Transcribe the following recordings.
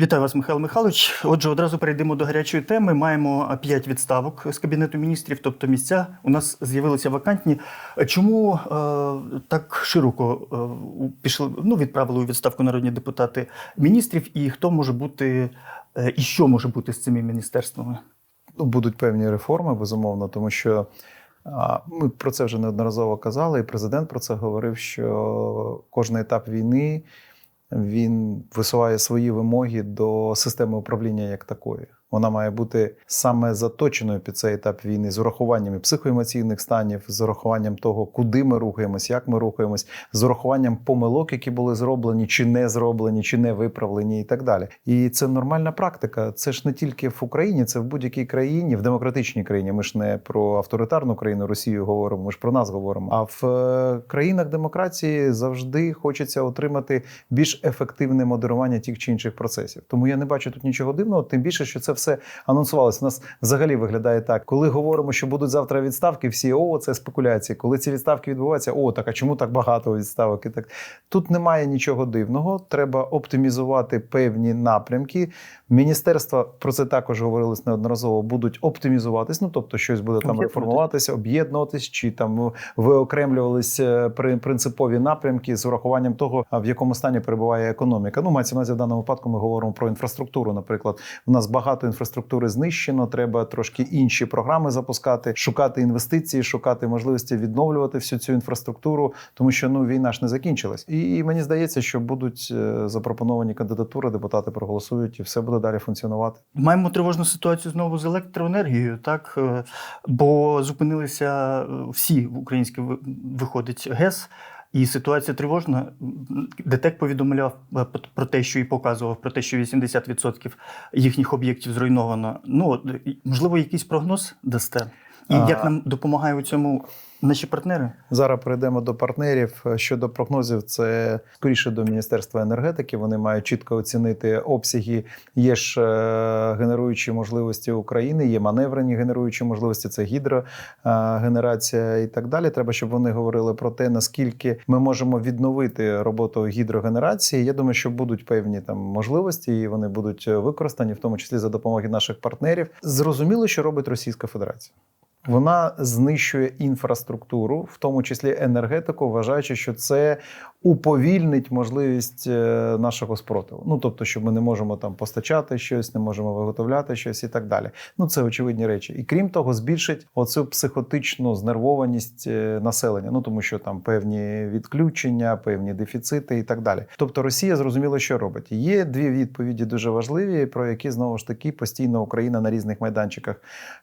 Вітаю вас, Михайло Михайлович. Отже, одразу перейдемо до гарячої теми. Маємо 5 відставок з кабінету міністрів, тобто місця у нас з'явилися вакантні. Чому е, так широко е, пішли ну, відправили у відставку народні депутати міністрів, і хто може бути е, і що може бути з цими міністерствами? Ну, Будуть певні реформи, безумовно, тому що ми про це вже неодноразово казали, і президент про це говорив, що кожен етап війни він висуває свої вимоги до системи управління як такої. Вона має бути саме заточеною під цей етап війни з урахуванням і психоемоційних станів, з урахуванням того, куди ми рухаємось, як ми рухаємось, з урахуванням помилок, які були зроблені, чи не зроблені, чи не виправлені, і так далі. І це нормальна практика. Це ж не тільки в Україні, це в будь-якій країні, в демократичній країні. Ми ж не про авторитарну країну Росію говоримо, ми ж про нас говоримо. А в е, країнах демократії завжди хочеться отримати більш ефективне модерування тих чи інших процесів. Тому я не бачу тут нічого дивного, тим більше, що це все анонсувалося. У нас взагалі виглядає так, коли говоримо, що будуть завтра відставки, всі о, це спекуляції. Коли ці відставки відбуваються, о, так а чому так багато відставок? І так тут немає нічого дивного. Треба оптимізувати певні напрямки. Міністерства про це також говорилось неодноразово. Будуть оптимізуватись. Ну тобто, щось буде там реформуватися, об'єднуватись, чи там виокремлювалися при- принципові напрямки з урахуванням того, в якому стані перебуває економіка. Ну, мається на увазі в даному випадку. Ми говоримо про інфраструктуру. Наприклад, у нас багато інфраструктури знищено. Треба трошки інші програми запускати, шукати інвестиції, шукати можливості відновлювати всю цю інфраструктуру, тому що ну війна ж не закінчилась. І мені здається, що будуть е, запропоновані кандидатури, депутати проголосують, і все буде далі функціонувати. Маємо тривожну ситуацію знову з електроенергією, так Е, бо зупинилися е, всі українські ви- виходить ГЕС. І ситуація тривожна. ДТЕК повідомляв е, про те, що і показував про те, що 80% їхніх об'єктів зруйновано. Ну можливо, якийсь прогноз дасте, і як нам допомагає у цьому наші партнери? Зараз перейдемо до партнерів. Щодо прогнозів, це скоріше до Міністерства енергетики. Вони мають чітко оцінити обсяги. Є ж е, генеруючі можливості України, є маневрені генеруючі можливості, це гідрогенерація і так далі. Треба, щоб вони говорили про те, наскільки ми можемо відновити роботу гідрогенерації. Я думаю, що будуть певні там можливості, і вони будуть використані, в тому числі за допомогою наших партнерів. Зрозуміло, що робить Російська Федерація. Вона знищує інфраструктуру, в тому числі енергетику, вважаючи, що це уповільнить можливість е, нашого спротиву. Ну тобто, що ми не можемо там постачати щось, не можемо виготовляти щось і так далі. Ну це очевидні речі. І крім того, збільшить оцю психотичну знервованість е, населення. Ну тому що там певні відключення, певні дефіцити і так далі. Тобто, Росія зрозуміло, що робить. Є дві відповіді дуже важливі, про які знову ж таки постійно Україна на різних майданчиках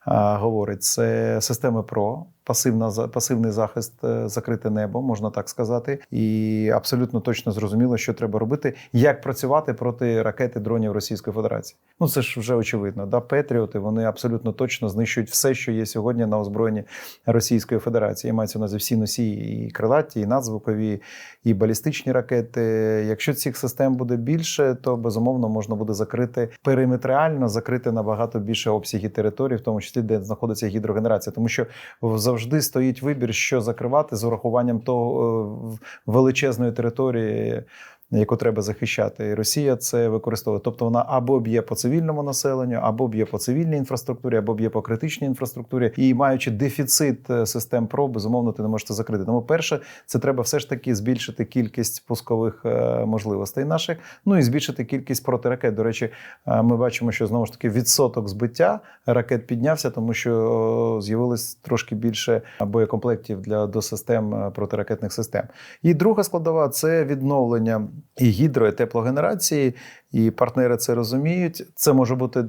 а, говорить. Це системи ПРО, пасивна пасивний захист, е, закрите небо, можна так сказати, і абсолютно точно зрозуміло, що треба робити, як працювати проти ракети дронів Російської Федерації. Ну це ж вже очевидно. Да, Петріоти вони абсолютно точно знищують все, що є сьогодні на озброєнні Російської Федерації. Мається на увазі всі носії, і крилаті, і надзвукові, і балістичні ракети. Якщо цих систем буде більше, то безумовно можна буде закрити периметреально, закрити набагато більше обсяги території, в тому числі де знаходиться гідрогенерація, тому що завжди стоїть вибір, що закривати з урахуванням того е, величезної території. Яку треба захищати, і Росія це використовує. Тобто вона або б'є по цивільному населенню, або б'є по цивільній інфраструктурі, або б'є по критичній інфраструктурі. І маючи дефіцит е, систем ПРО, безумовно, ти не можеш це закрити. Тому перше, це треба все ж таки збільшити кількість пускових е, можливостей наших. Ну і збільшити кількість протиракет. До речі, е, ми бачимо, що знову ж таки відсоток збиття ракет піднявся, тому що з'явилось трошки більше боєкомплектів для до систем протиракетних систем. І друга складова це відновлення і гідро, і теплогенерації. І партнери це розуміють. Це може бути.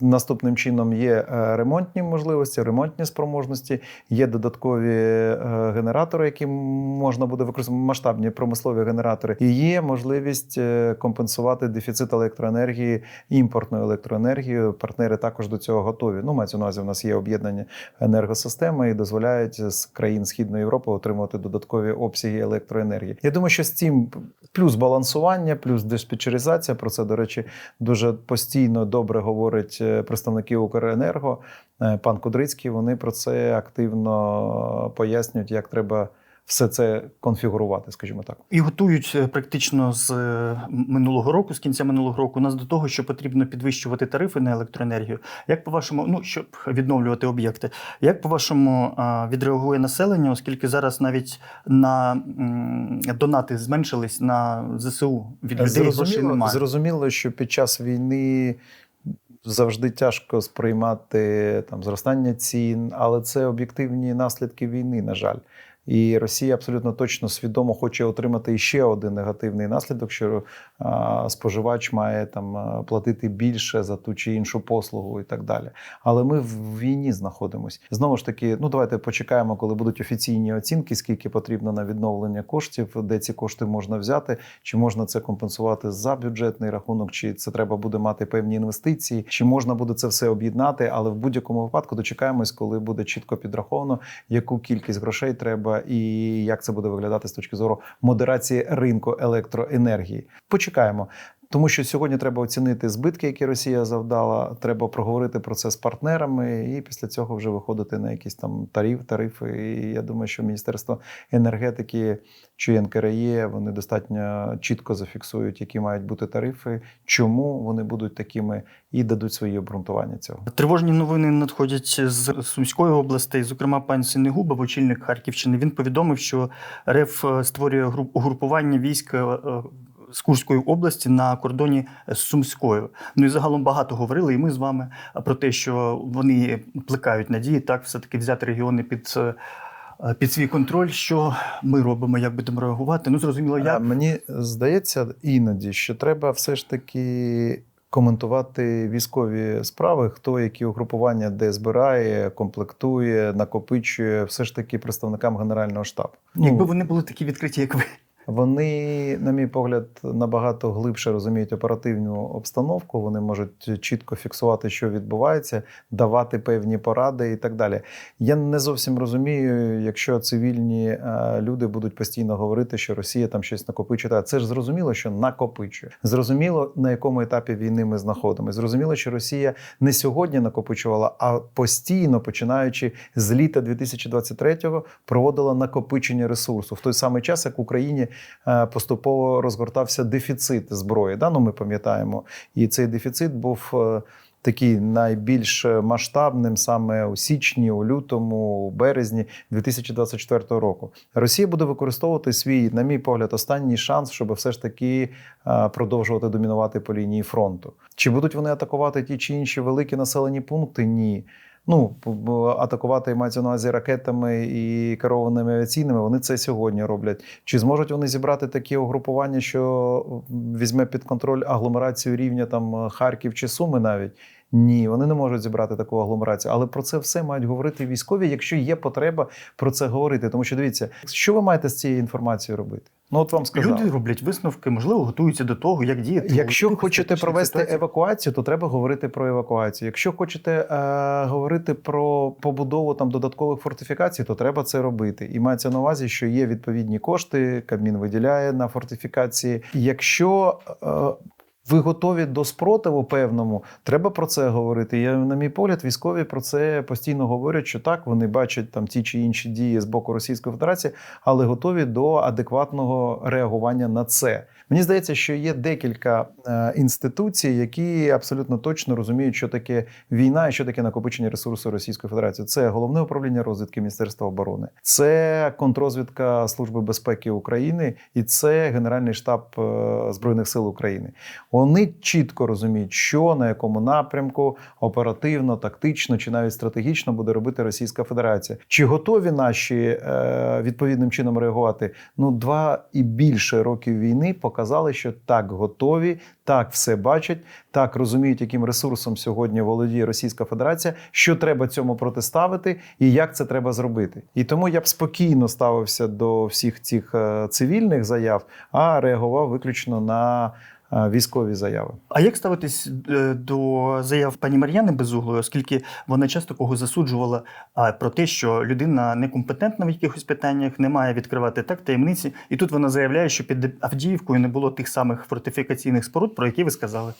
Наступним чином є е, ремонтні можливості, ремонтні спроможності, є додаткові е, генератори, які можна буде використовувати масштабні промислові генератори, і є можливість е, компенсувати дефіцит електроенергії імпортною електроенергією. Партнери також до цього готові. Ну, мається на увазі, у нас є об'єднані енергосистеми і дозволяють з країн Східної Європи отримувати додаткові обсяги електроенергії. Я думаю, що з цим плюс балансування, плюс диспетчеризація. Про це, до речі, дуже постійно добре говорять е, представники Укренерго. Е, Пан Кудрицький. Вони про це активно пояснюють, як треба все це конфігурувати, скажімо так. І готують е, практично з минулого року, з кінця минулого року, нас до того, що потрібно підвищувати тарифи на електроенергію. Як по-вашому, ну щоб відновлювати об'єкти, як по-вашому відреагує населення, оскільки зараз навіть на донати зменшились на ЗСУ від людей Зрозуміло, немає. зрозуміло, що під час війни завжди тяжко сприймати там зростання цін, але це об'єктивні наслідки війни, на жаль. І Росія абсолютно точно свідомо хоче отримати ще один негативний наслідок, що а, споживач має там платити більше за ту чи іншу послугу і так далі. Але ми в війні знаходимося. Знову ж таки, ну давайте почекаємо, коли будуть офіційні оцінки, скільки потрібно на відновлення коштів, де ці кошти можна взяти, чи можна це компенсувати за бюджетний рахунок, чи це треба буде мати певні інвестиції, чи можна буде це все об'єднати. Але в будь-якому випадку дочекаємось, коли буде чітко підраховано, яку кількість грошей треба і як це буде виглядати з точки зору модерації ринку електроенергії. Почекаємо. Тому що сьогодні треба оцінити збитки, які Росія завдала. Треба проговорити про це з партнерами, і після цього вже виходити на якісь там тариф, тарифи. І я думаю, що Міністерство енергетики чи НКРЄ вони достатньо чітко зафіксують, які мають бути тарифи, чому вони будуть такими, і дадуть свої обґрунтування цього. Тривожні новини надходять з Сумської області. Зокрема, пан Синегубов, очільник Харківщини, він повідомив, що РФ е, створює груп- угрупування військ. З Курської області на кордоні з Сумською. Ну і загалом багато говорили, і ми з вами про те, що вони плекають надії, так все-таки взяти регіони під, е, під свій контроль. Що ми робимо, як будемо реагувати? Ну зрозуміло, А я Мені здається іноді, що треба все ж таки. Коментувати військові справи, хто які угрупування де збирає, комплектує, накопичує, все ж таки представникам Генерального штабу. Ну, якби вони були такі відкриті, як ви. Вони, на мій погляд, набагато глибше розуміють оперативну обстановку. Вони можуть чітко фіксувати, що відбувається, давати певні поради і так далі. Я не зовсім розумію, якщо цивільні е, люди будуть постійно говорити, що Росія там щось накопичує. Це ж зрозуміло, що накопичує. Зрозуміло, на якому етапі війни ми знаходимося. Зрозуміло, що Росія не сьогодні накопичувала, а постійно, починаючи з літа 2023-го, проводила накопичення ресурсу в той самий час, як Україні поступово розгортався дефіцит зброї. Да? Ну, ми пам'ятаємо, і цей дефіцит був. е, Такий найбільш масштабним саме у січні, у лютому, у березні 2024 року. Росія буде використовувати свій, на мій погляд, останній шанс, щоб все ж таки е, продовжувати домінувати по лінії фронту. Чи будуть вони атакувати ті чи інші великі населені пункти? Ні. Ну, атакувати мається на увазі ракетами і керованими авіаційними. Вони це сьогодні роблять. Чи зможуть вони зібрати такі угрупування, що візьме під контроль агломерацію рівня там Харків чи Суми навіть? Ні, вони не можуть зібрати таку агломерацію. Але про це все мають говорити військові, якщо є потреба про це говорити. Тому що дивіться, що ви маєте з цією інформацією робити? Ну от вам сказали. Люди роблять висновки, можливо, готуються до того, як діяти. Якщо у хочете провести ситуаціях. евакуацію, то треба говорити про евакуацію. Якщо хочете е, говорити про побудову там додаткових фортифікацій, то треба це робити. І мається на увазі, що є відповідні кошти, Кабмін виділяє на фортифікації. Якщо е, ви готові до спротиву певному, треба про це говорити. Я, на мій погляд, військові про це постійно говорять, що так вони бачать там ті чи інші дії з боку Російської Федерації, але готові до адекватного реагування на це. Мені здається, що є декілька е, інституцій, які абсолютно точно розуміють, що таке війна і що таке накопичення ресурсу Російської Федерації. Це головне управління розвідки Міністерства оборони, це контрозвідка Служби безпеки України і це Генеральний штаб е, збройних сил України. Вони чітко розуміють, що на якому напрямку оперативно, тактично чи навіть стратегічно буде робити Російська Федерація. Чи готові наші е, відповідним чином реагувати? Ну, два і більше років війни показали, що так готові, так все бачать, так розуміють, яким ресурсом сьогодні володіє Російська Федерація, що треба цьому протиставити і як це треба зробити. І тому я б спокійно ставився до всіх цих е, цивільних заяв, а реагував виключно на військові заяви. А як ставитись е, до заяв пані Мар'яни Безуглої, оскільки вона часто кого засуджувала про те, що людина некомпетентна в якихось питаннях, не має відкривати так таємниці, і тут вона заявляє, що під Авдіївкою не було тих самих фортифікаційних споруд, про які ви сказали.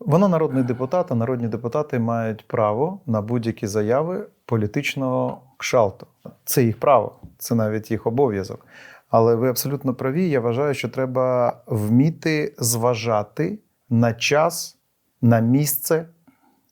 Вона народний депутат, а народні депутати мають право на будь-які заяви політичного кшалту. Це їх право, це навіть їх обов'язок. Але ви абсолютно праві. Я вважаю, що треба вміти зважати на час, на місце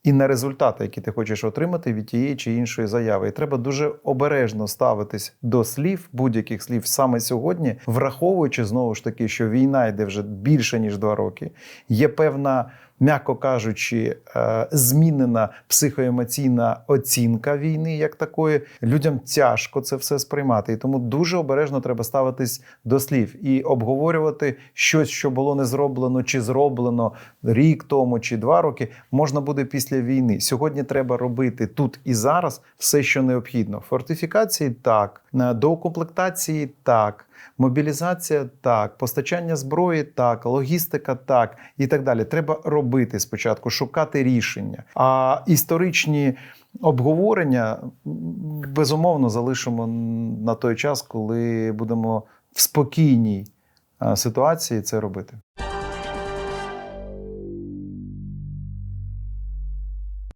і на результати, які ти хочеш отримати від тієї чи іншої заяви. І треба дуже обережно ставитись до слів, будь-яких слів саме сьогодні, враховуючи знову ж таки, що війна йде вже більше ніж два роки. Є певна, м'яко кажучи, е, змінена психоемоційна оцінка війни як такої. Людям тяжко це все сприймати, і тому дуже обережно треба ставитись до слів і обговорювати щось, що було не зроблено чи зроблено рік тому чи два роки, можна буде після війни. Сьогодні треба робити тут і зараз все, що необхідно. Фортифікації так, доукомплектації так. Мобілізація так, постачання зброї так, логістика так і так далі. Треба робити спочатку, шукати рішення. А історичні обговорення безумовно залишимо на той час, коли будемо в спокійній ситуації це робити.